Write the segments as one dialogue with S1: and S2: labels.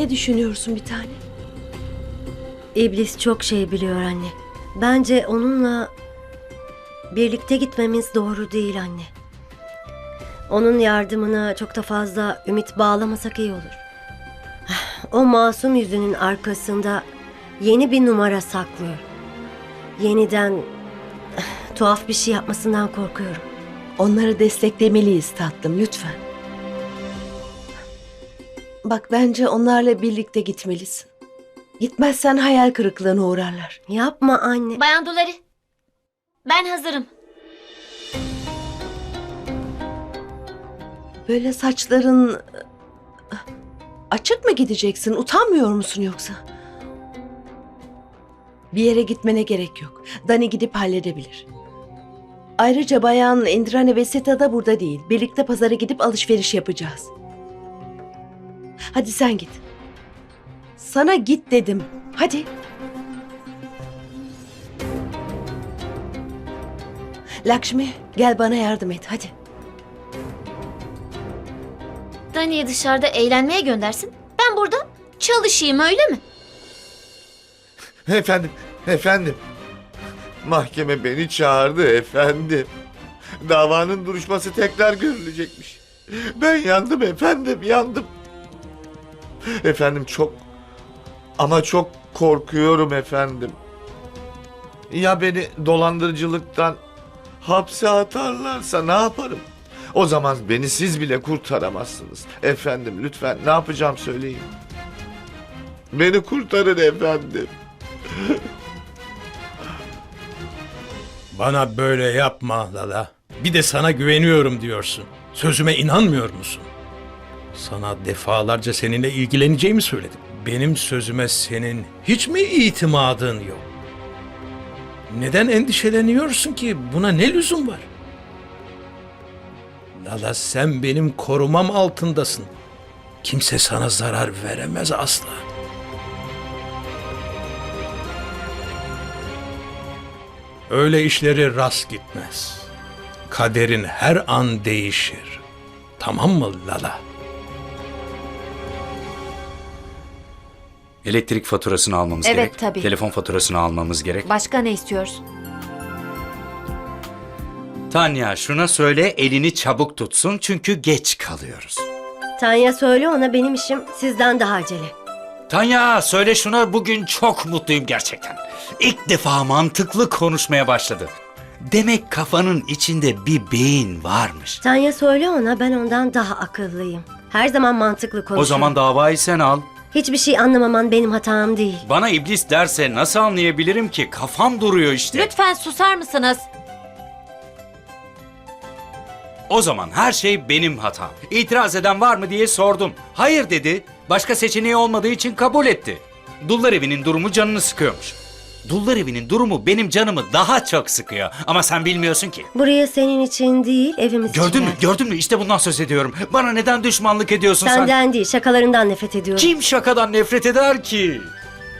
S1: Ne düşünüyorsun bir tane?
S2: İblis çok şey biliyor anne. Bence onunla birlikte gitmemiz doğru değil anne. Onun yardımına çok da fazla ümit bağlamasak iyi olur. O masum yüzünün arkasında yeni bir numara saklıyor. Yeniden tuhaf bir şey yapmasından korkuyorum.
S1: Onları desteklemeliyiz tatlım lütfen. Bak bence onlarla birlikte gitmelisin. Gitmezsen hayal kırıklığına uğrarlar.
S2: Yapma anne.
S3: Bayan Duları. Ben hazırım.
S1: Böyle saçların açık mı gideceksin? Utanmıyor musun yoksa? Bir yere gitmene gerek yok. Dani gidip halledebilir. Ayrıca bayan Indrane ve Sita da burada değil. Birlikte pazara gidip alışveriş yapacağız. Hadi sen git. Sana git dedim. Hadi. Lakşmi gel bana yardım et hadi.
S3: Dani'yi dışarıda eğlenmeye göndersin. Ben burada çalışayım öyle mi?
S4: Efendim, efendim. Mahkeme beni çağırdı efendim. Davanın duruşması tekrar görülecekmiş. Ben yandım efendim, yandım. Efendim çok ama çok korkuyorum efendim. Ya beni dolandırıcılıktan hapse atarlarsa ne yaparım? O zaman beni siz bile kurtaramazsınız. Efendim lütfen ne yapacağım söyleyin. Beni kurtarın efendim.
S5: Bana böyle yapma Lala. Bir de sana güveniyorum diyorsun. Sözüme inanmıyor musun? Sana defalarca seninle ilgileneceğimi söyledim. Benim sözüme senin hiç mi itimadın yok? Neden endişeleniyorsun ki? Buna ne lüzum var? Lala sen benim korumam altındasın. Kimse sana zarar veremez asla. Öyle işleri rast gitmez. Kaderin her an değişir. Tamam mı Lala?
S6: Elektrik faturasını almamız
S7: Evet,
S6: gerek.
S7: tabii.
S6: Telefon faturasını almamız gerek.
S7: Başka ne istiyorsun?
S6: Tanya şuna söyle elini çabuk tutsun çünkü geç kalıyoruz.
S2: Tanya söyle ona benim işim sizden daha acele.
S6: Tanya söyle şuna bugün çok mutluyum gerçekten. İlk defa mantıklı konuşmaya başladı. Demek kafanın içinde bir beyin varmış.
S2: Tanya söyle ona ben ondan daha akıllıyım. Her zaman mantıklı konuşuyorum.
S6: O zaman davayı sen al.
S2: Hiçbir şey anlamaman benim hatam değil.
S6: Bana iblis derse nasıl anlayabilirim ki? Kafam duruyor işte.
S7: Lütfen susar mısınız?
S6: O zaman her şey benim hatam. İtiraz eden var mı diye sordum. Hayır dedi. Başka seçeneği olmadığı için kabul etti. Dullar evinin durumu canını sıkıyormuş. Dullar evinin durumu benim canımı daha çok sıkıyor. Ama sen bilmiyorsun ki.
S2: Buraya senin için değil evimiz için
S6: Gördün mü? Gördün mü? İşte bundan söz ediyorum. Bana neden düşmanlık ediyorsun sen?
S2: Senden değil şakalarından nefret ediyorum.
S6: Kim şakadan nefret eder ki?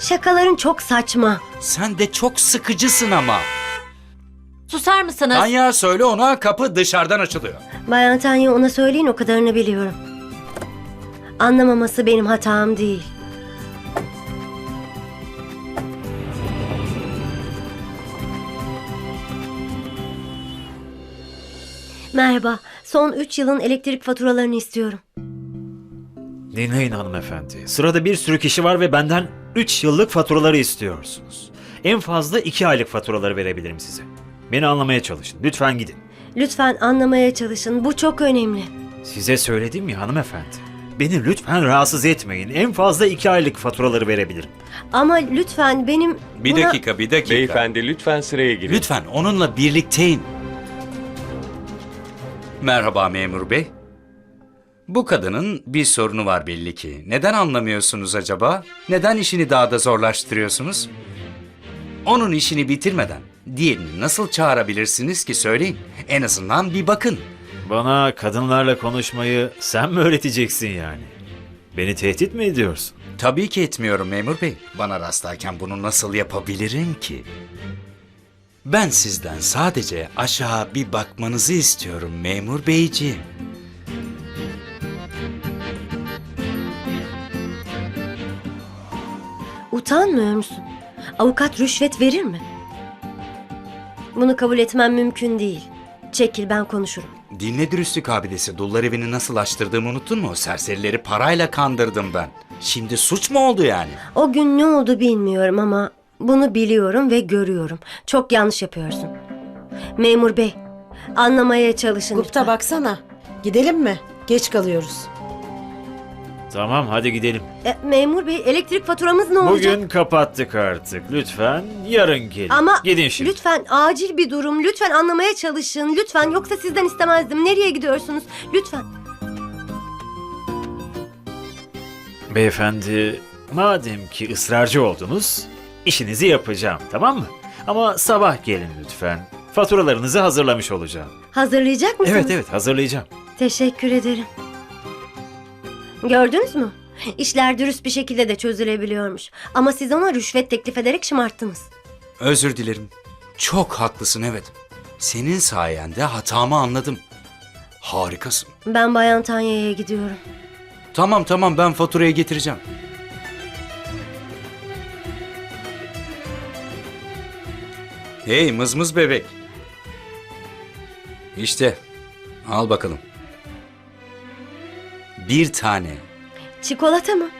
S2: Şakaların çok saçma.
S6: Sen de çok sıkıcısın ama.
S7: Susar mısınız?
S6: Tanya söyle ona kapı dışarıdan açılıyor.
S2: Bayan Tanya ona söyleyin o kadarını biliyorum. Anlamaması benim hatam değil. Merhaba. Son 3 yılın elektrik faturalarını istiyorum.
S8: Dinleyin hanımefendi. Sırada bir sürü kişi var ve benden 3 yıllık faturaları istiyorsunuz. En fazla 2 aylık faturaları verebilirim size. Beni anlamaya çalışın. Lütfen gidin.
S2: Lütfen anlamaya çalışın. Bu çok önemli.
S8: Size söyledim ya hanımefendi. Beni lütfen rahatsız etmeyin. En fazla 2 aylık faturaları verebilirim.
S2: Ama lütfen benim
S6: Bir
S2: buna-
S6: dakika, bir dakika.
S9: Beyefendi lütfen sıraya girin.
S6: Lütfen onunla birlikteyim. Merhaba memur bey. Bu kadının bir sorunu var belli ki. Neden anlamıyorsunuz acaba? Neden işini daha da zorlaştırıyorsunuz? Onun işini bitirmeden diğerini nasıl çağırabilirsiniz ki söyleyin. En azından bir bakın.
S8: Bana kadınlarla konuşmayı sen mi öğreteceksin yani? Beni tehdit mi ediyorsun?
S6: Tabii ki etmiyorum memur bey. Bana rastlarken bunu nasıl yapabilirim ki? Ben sizden sadece aşağı bir bakmanızı istiyorum memur beyciğim.
S2: Utanmıyor musun? Avukat rüşvet verir mi? Bunu kabul etmem mümkün değil. Çekil ben konuşurum.
S6: Dinle dürüstlük abidesi. Dullar evini nasıl açtırdığımı unuttun mu? Serserileri parayla kandırdım ben. Şimdi suç mu oldu yani?
S2: O gün ne oldu bilmiyorum ama bunu biliyorum ve görüyorum. Çok yanlış yapıyorsun. Memur bey, anlamaya çalışın
S9: Gupta
S2: lütfen.
S9: baksana. Gidelim mi? Geç kalıyoruz.
S8: Tamam hadi gidelim.
S2: E, memur bey, elektrik faturamız ne olacak?
S8: Bugün kapattık artık. Lütfen yarın gelin.
S2: Ama
S8: Gidin şimdi.
S2: lütfen acil bir durum. Lütfen anlamaya çalışın. Lütfen yoksa sizden istemezdim. Nereye gidiyorsunuz? Lütfen.
S8: Beyefendi, madem ki ısrarcı oldunuz, işinizi yapacağım tamam mı? Ama sabah gelin lütfen. Faturalarınızı hazırlamış olacağım.
S2: Hazırlayacak mısınız?
S8: Evet evet hazırlayacağım.
S2: Teşekkür ederim. Gördünüz mü? İşler dürüst bir şekilde de çözülebiliyormuş. Ama siz ona rüşvet teklif ederek şımarttınız.
S6: Özür dilerim. Çok haklısın evet. Senin sayende hatamı anladım. Harikasın.
S2: Ben Bayan Tanya'ya gidiyorum.
S6: Tamam tamam ben faturayı getireceğim. Hey mızmız bebek. İşte al bakalım. Bir tane.
S2: Çikolata mı?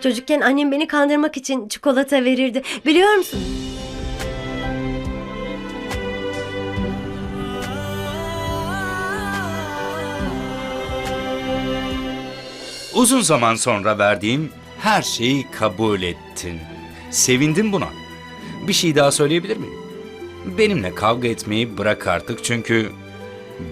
S2: Çocukken annem beni kandırmak için çikolata verirdi. Biliyor musun?
S6: Uzun zaman sonra verdiğim her şeyi kabul ettin. Sevindim buna. Bir şey daha söyleyebilir miyim? Benimle kavga etmeyi bırak artık çünkü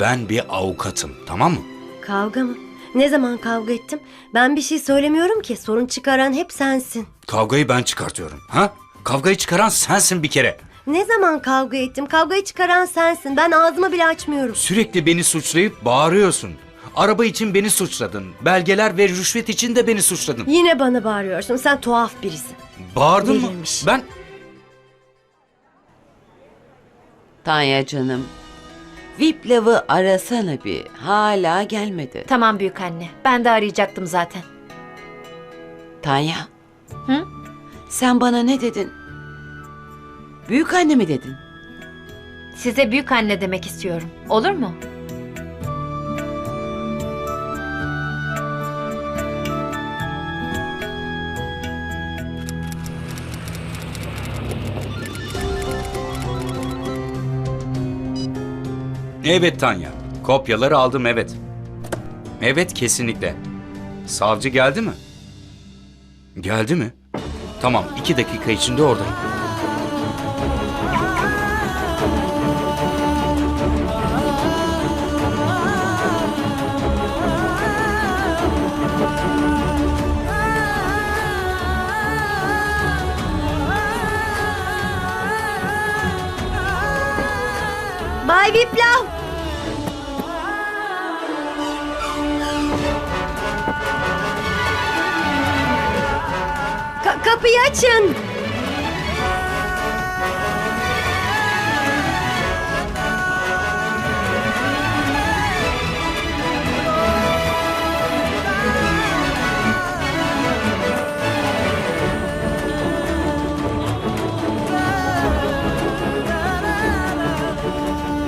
S6: ben bir avukatım tamam mı?
S2: Kavga mı? Ne zaman kavga ettim? Ben bir şey söylemiyorum ki. Sorun çıkaran hep sensin.
S6: Kavgayı ben çıkartıyorum. Ha? Kavgayı çıkaran sensin bir kere.
S2: Ne zaman kavga ettim? Kavgayı çıkaran sensin. Ben ağzımı bile açmıyorum.
S6: Sürekli beni suçlayıp bağırıyorsun. Araba için beni suçladın. Belgeler ve rüşvet için de beni suçladın.
S2: Yine bana bağırıyorsun. Sen tuhaf birisin.
S6: Bağırdın mı?
S2: Delirmiş.
S6: Ben
S10: Tanya canım. Viplav'ı arasana bir. Hala gelmedi.
S7: Tamam büyük anne. Ben de arayacaktım zaten.
S10: Tanya.
S7: Hı?
S10: Sen bana ne dedin? Büyük anne mi dedin?
S7: Size büyük anne demek istiyorum. Olur mu?
S6: Evet Tanya. Kopyaları aldım evet. Evet kesinlikle. Savcı geldi mi? Geldi mi? Tamam iki dakika içinde oradayım.
S2: Bay Viplav! Kapıyı açın!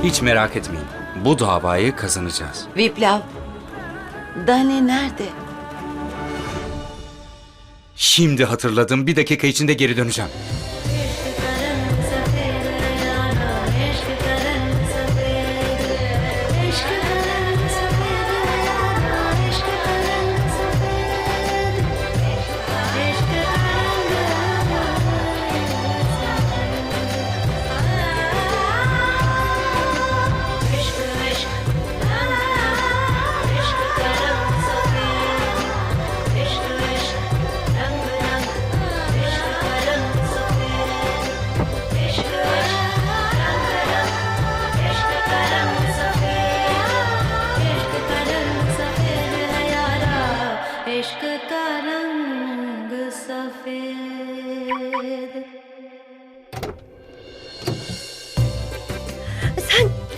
S6: Hiç merak etmeyin. Bu davayı kazanacağız.
S10: Viplav. Dani nerede?
S6: Şimdi hatırladım. Bir dakika içinde geri döneceğim.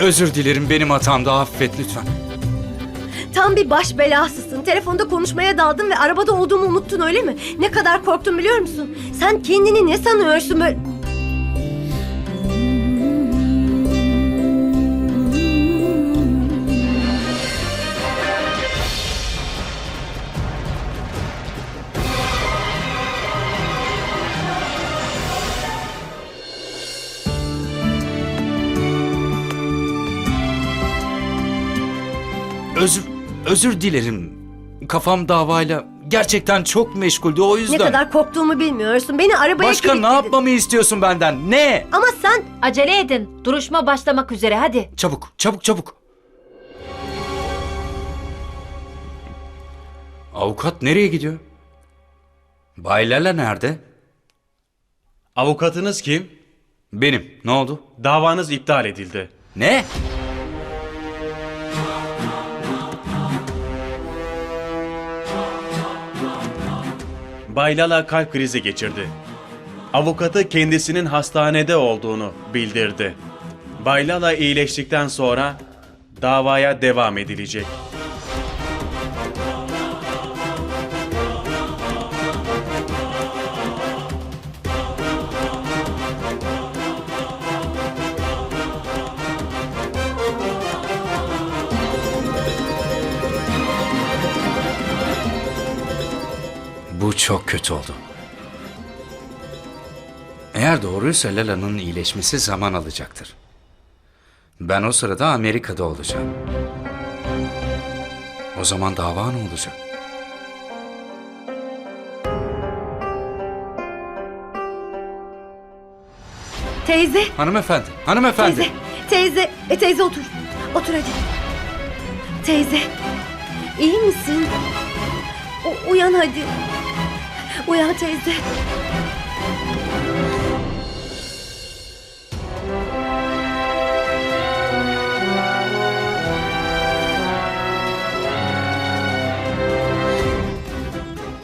S6: Özür dilerim benim hatamda affet lütfen.
S2: Tam bir baş belasısın. Telefonda konuşmaya daldın ve arabada olduğumu unuttun öyle mi? Ne kadar korktum biliyor musun? Sen kendini ne sanıyorsun böyle?
S6: Özür, dilerim. Kafam davayla gerçekten çok meşguldü o yüzden.
S2: Ne kadar korktuğumu bilmiyorsun. Beni arabaya
S6: Başka ne
S2: kilitledin.
S6: yapmamı istiyorsun benden? Ne?
S2: Ama sen
S7: Acele edin. Duruşma başlamak üzere hadi.
S6: Çabuk, çabuk, çabuk. Avukat nereye gidiyor? Bay Lala nerede?
S11: Avukatınız kim?
S6: Benim. Ne oldu?
S11: Davanız iptal edildi.
S6: Ne?
S11: Baylala kalp krizi geçirdi. Avukatı kendisinin hastanede olduğunu bildirdi. Baylala iyileştikten sonra davaya devam edilecek.
S6: Çok kötü oldu. Eğer doğruysa Lala'nın iyileşmesi zaman alacaktır. Ben o sırada Amerika'da olacağım. O zaman dava ne olacak?
S2: teyze,
S6: Hanımefendi, hanımefendi.
S2: teyze, teyze, e, teyze otur. Otur hadi. Teyze, iyi misin? U- uyan hadi. Uyan teyze.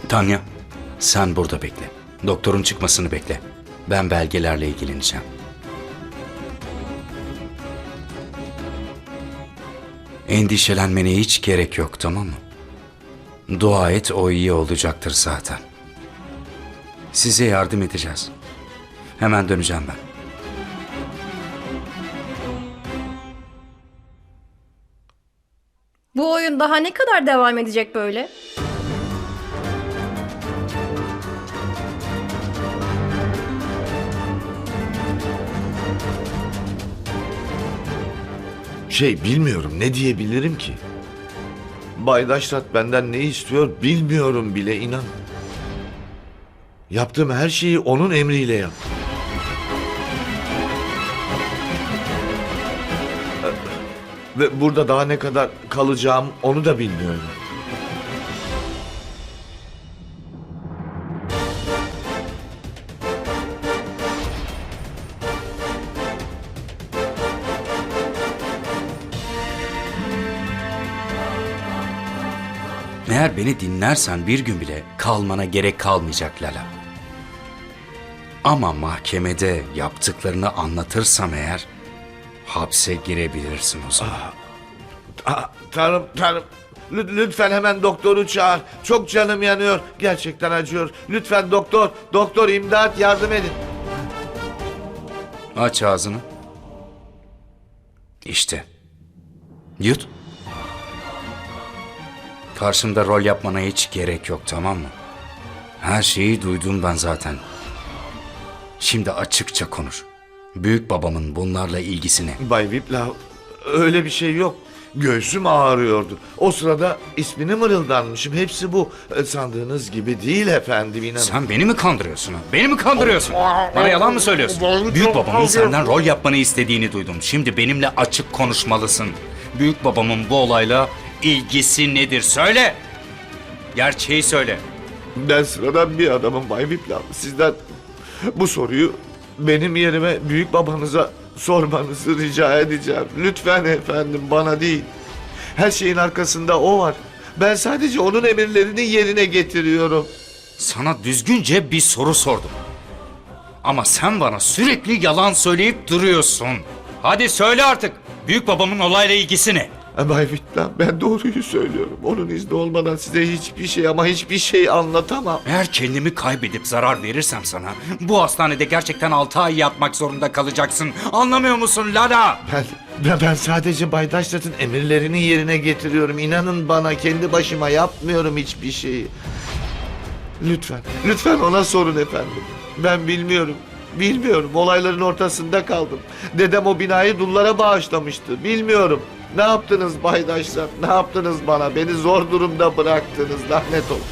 S6: Tanya, sen burada bekle. Doktorun çıkmasını bekle. Ben belgelerle ilgileneceğim. Endişelenmene hiç gerek yok tamam mı? Dua et o iyi olacaktır zaten. Size yardım edeceğiz. Hemen döneceğim ben.
S12: Bu oyun daha ne kadar devam edecek böyle?
S4: Şey bilmiyorum ne diyebilirim ki? Bay Daşrat benden ne istiyor bilmiyorum bile inan. Yaptığım her şeyi onun emriyle yaptım. Ve burada daha ne kadar kalacağım onu da bilmiyorum.
S6: Eğer beni dinlersen bir gün bile kalmana gerek kalmayacak Lala. Ama mahkemede yaptıklarını anlatırsam eğer hapse girebilirsin o zaman.
S4: Aa, tanrım tanrım. Lü- Lütfen hemen doktoru çağır. Çok canım yanıyor. Gerçekten acıyor. Lütfen doktor, doktor imdat yardım edin.
S6: Aç ağzını. İşte. Yut. Karşımda rol yapmana hiç gerek yok tamam mı? Her şeyi duydum ben zaten. Şimdi açıkça konuş. Büyük babamın bunlarla ilgisi ne?
S4: Bay Vipla öyle bir şey yok. Göğsüm ağrıyordu. O sırada ismini mırıldanmışım. Hepsi bu. E, Sandığınız gibi değil efendim inanın.
S6: Sen beni mi kandırıyorsun? ha? Beni mi kandırıyorsun? Bana yalan mı söylüyorsun? Büyük babamın senden rol yapmanı istediğini duydum. Şimdi benimle açık konuşmalısın. Büyük babamın bu olayla ilgisi nedir? Söyle. Gerçeği söyle.
S4: Ben sıradan bir adamım Bay Vipla. Sizden bu soruyu benim yerime büyük babanıza sormanızı rica edeceğim. Lütfen efendim bana değil. Her şeyin arkasında o var. Ben sadece onun emirlerini yerine getiriyorum.
S6: Sana düzgünce bir soru sordum. Ama sen bana sürekli yalan söyleyip duruyorsun. Hadi söyle artık. Büyük babamın olayla ilgisi ne?
S4: Bay Vietnam ben doğruyu söylüyorum. Onun izni olmadan size hiçbir şey ama hiçbir şey anlatamam.
S6: Eğer kendimi kaybedip zarar verirsem sana bu hastanede gerçekten 6 ay yatmak zorunda kalacaksın. Anlamıyor musun Lala?
S4: Ben, ben, ben sadece Bay Daşrat'ın emirlerini yerine getiriyorum. İnanın bana kendi başıma yapmıyorum hiçbir şeyi. Lütfen, lütfen ona sorun efendim. Ben bilmiyorum. Bilmiyorum. Olayların ortasında kaldım. Dedem o binayı dullara bağışlamıştı. Bilmiyorum. Ne yaptınız Bay Daşrat? Ne yaptınız bana? Beni zor durumda bıraktınız. Lanet olsun.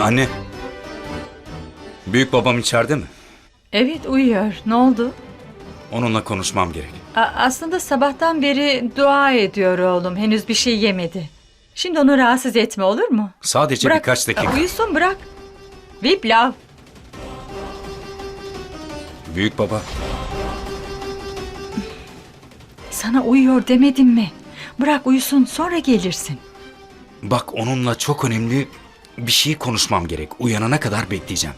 S6: Anne. Büyük babam içeride mi?
S13: Evet uyuyor. Ne oldu?
S6: Onunla konuşmam gerek.
S13: A- aslında sabahtan beri dua ediyor oğlum. Henüz bir şey yemedi. Şimdi onu rahatsız etme olur mu?
S6: Sadece
S13: bırak.
S6: birkaç dakika.
S13: Uyusun bırak. Viplav.
S6: Büyük baba.
S13: Sana uyuyor demedim mi? Bırak uyusun sonra gelirsin.
S6: Bak onunla çok önemli bir şey konuşmam gerek. Uyanana kadar bekleyeceğim.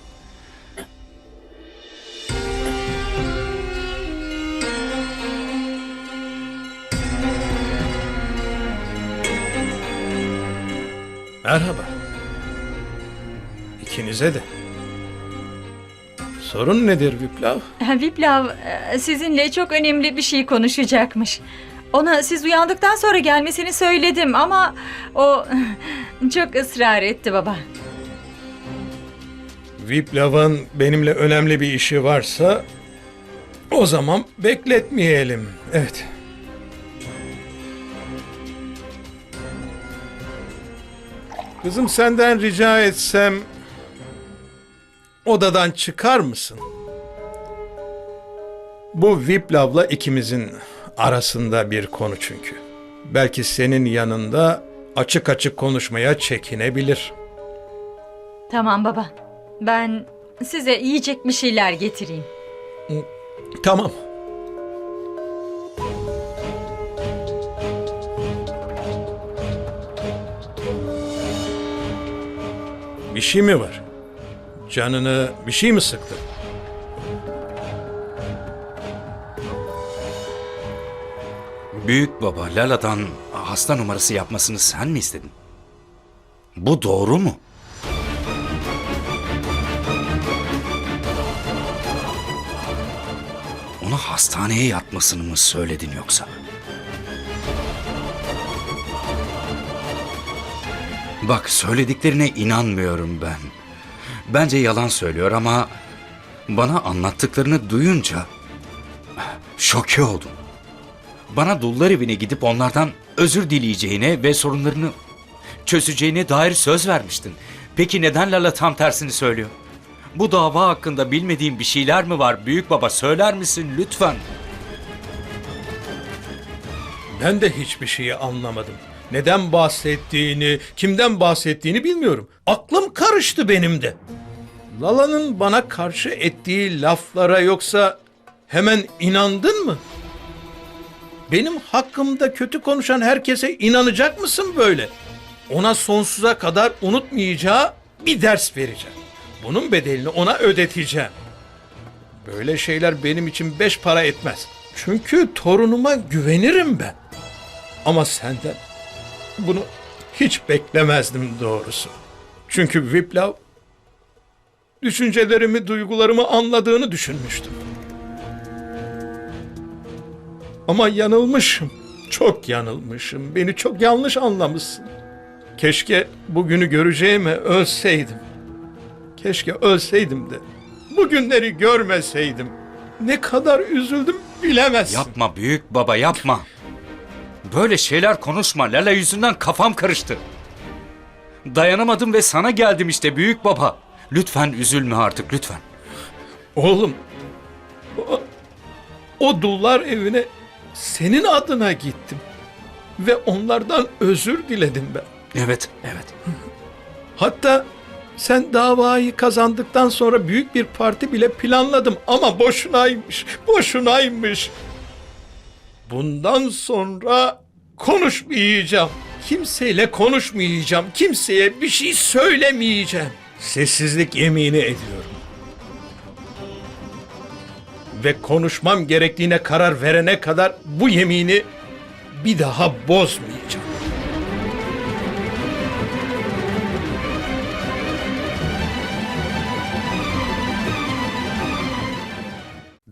S5: Merhaba. İkinize de. Sorun nedir Viplav?
S13: Viplav e, sizinle çok önemli bir şey konuşacakmış. Ona siz uyandıktan sonra gelmesini söyledim ama o çok ısrar etti baba.
S5: Viplav'ın benimle önemli bir işi varsa o zaman bekletmeyelim. Evet. Kızım senden rica etsem odadan çıkar mısın? Bu Viplav'la ikimizin arasında bir konu çünkü. Belki senin yanında açık açık konuşmaya çekinebilir.
S13: Tamam baba. Ben size yiyecek bir şeyler getireyim.
S5: Tamam. Bir şey mi var? Canını bir şey mi sıktı?
S6: Büyük baba Lala'dan hasta numarası yapmasını sen mi istedin? Bu doğru mu? Ona hastaneye yatmasını mı söyledin yoksa? Bak söylediklerine inanmıyorum ben. Bence yalan söylüyor ama bana anlattıklarını duyunca şoke oldum. Bana dullar evine gidip onlardan özür dileyeceğine ve sorunlarını çözeceğine dair söz vermiştin. Peki neden Lala tam tersini söylüyor? Bu dava hakkında bilmediğim bir şeyler mi var büyük baba söyler misin lütfen?
S5: Ben de hiçbir şeyi anlamadım. Neden bahsettiğini, kimden bahsettiğini bilmiyorum. Aklım karıştı benim de. Lala'nın bana karşı ettiği laflara yoksa hemen inandın mı? Benim hakkımda kötü konuşan herkese inanacak mısın böyle? Ona sonsuza kadar unutmayacağı bir ders vereceğim. Bunun bedelini ona ödeteceğim. Böyle şeyler benim için beş para etmez. Çünkü torunuma güvenirim ben. Ama senden bunu hiç beklemezdim doğrusu. Çünkü Viplav düşüncelerimi, duygularımı anladığını düşünmüştüm. Ama yanılmışım. Çok yanılmışım. Beni çok yanlış anlamışsın. Keşke bugünü göreceğime ölseydim. Keşke ölseydim de bugünleri görmeseydim. Ne kadar üzüldüm bilemezsin.
S6: Yapma büyük baba yapma. Böyle şeyler konuşma Lala yüzünden kafam karıştı. Dayanamadım ve sana geldim işte büyük baba. Lütfen üzülme artık lütfen.
S5: Oğlum, o, o dullar evine senin adına gittim. Ve onlardan özür diledim ben.
S6: Evet, evet.
S5: Hatta sen davayı kazandıktan sonra büyük bir parti bile planladım ama boşunaymış, boşunaymış. Bundan sonra konuşmayacağım. Kimseyle konuşmayacağım. Kimseye bir şey söylemeyeceğim. Sessizlik yemini ediyorum. ve konuşmam gerektiğine karar verene kadar bu yemini bir daha bozmayacağım.